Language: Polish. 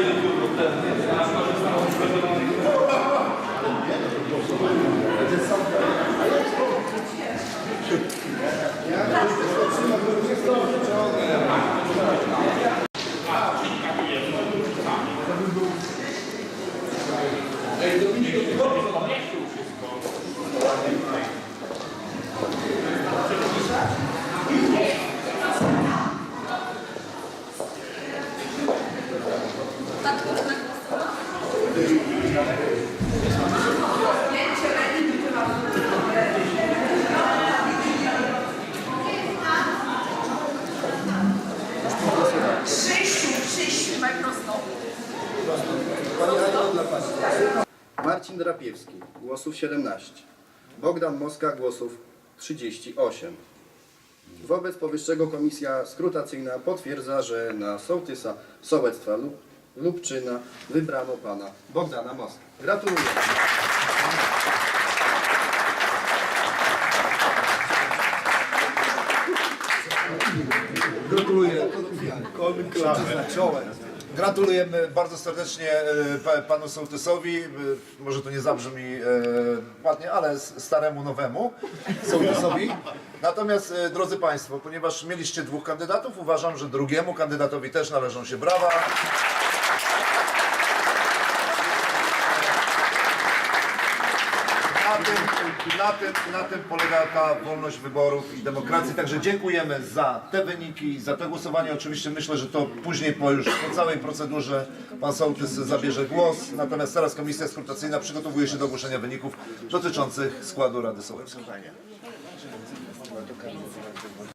Krzysiu, Krzysiu, trzymaj prosto. Marcin Drapiewski, głosów 17. Bogdan Moska, głosów 38. Wobec powyższego komisja skrutacyjna potwierdza, że na sołtysa sołectwa lub, Lubczyna wybrano pana Bogdana Moska. Gratuluję. Gratuluję. Gratulujemy bardzo serdecznie e, pa- panu sołtysowi. E, Może to nie zabrzmi e, ładnie, ale staremu nowemu sołtysowi. Natomiast, drodzy Państwo, ponieważ mieliście dwóch kandydatów, uważam, że drugiemu kandydatowi też należą się brawa. Tym, na, tym, na tym polega ta wolność wyborów i demokracji. Także dziękujemy za te wyniki, za to głosowanie. Oczywiście myślę, że to później po już po całej procedurze pan sołtys zabierze głos. Natomiast teraz komisja skrutacyjna przygotowuje się do ogłoszenia wyników dotyczących składu Rady Sołeckiej.